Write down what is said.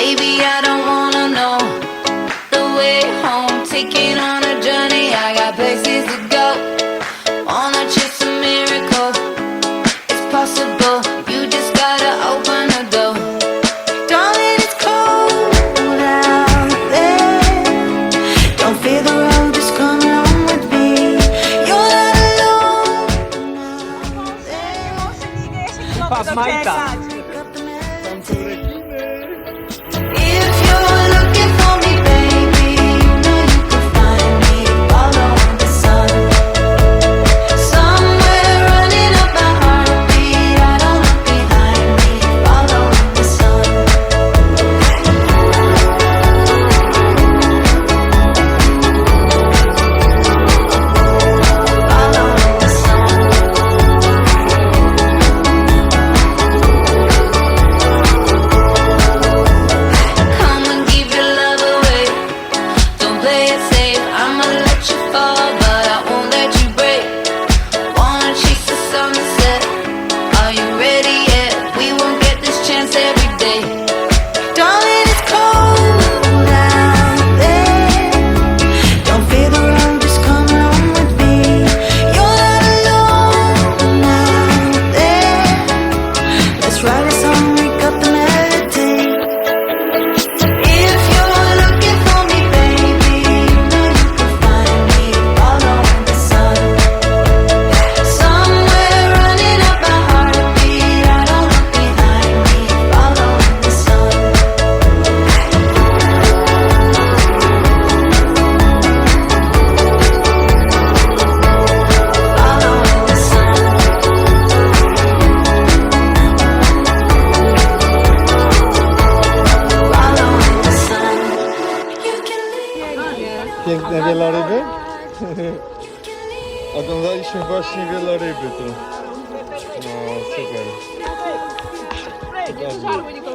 Baby, I don't wanna know the way home. Taking on a journey, I got places to go. Wanna chase a miracle? It's possible. You just gotta open the door. Darling, it's cold out there. Don't fear the road, just come along with me. You're not alone. play it safe. I'ma let you fall. Piękne wieloryby? Oglądaliśmy właśnie wieloryby tu. No, super. Dobra.